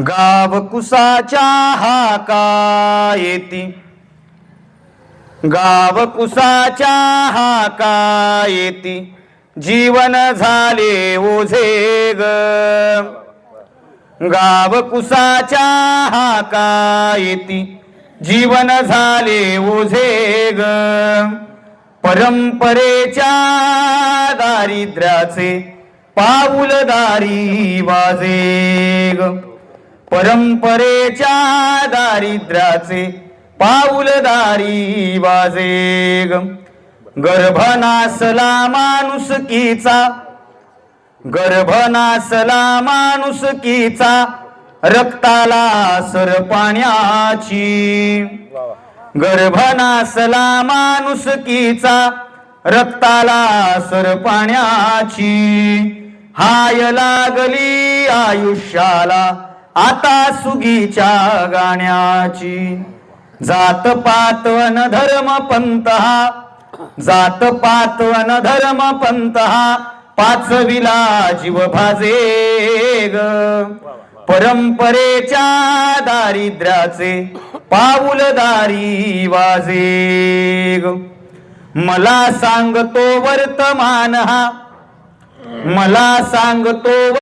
गाव कुसाच्या हाका येती गाव कुसाच्या हाका येती जीवन झाले ओझे ग. गाव कुसाच्या हाका येती जीवन झाले ओझे ग. परंपरेच्या दारिद्र्याचे पाऊलदारी वाजे परंपरेच्या दारिद्र्याचे पाऊलदारी वाजे गर्भनासला माणुसकीचा गर्भनासला माणुसकीचा रक्ताला सर पाण्याची. गर्भनासला माणुसकीचा रक्ताला सर पाण्याची. हाय लागली आयुष्याला आता सुगीच्या गाण्याची. जात पात अन धर्म पंत हा जात पात अन धर्म पंत हा पाचविला जीव भाजे ग. परंपरेच्या दारिद्र्याचे पाऊल दारी वाजे ग. मला सांगतो वर्तमान हा मला सांगतो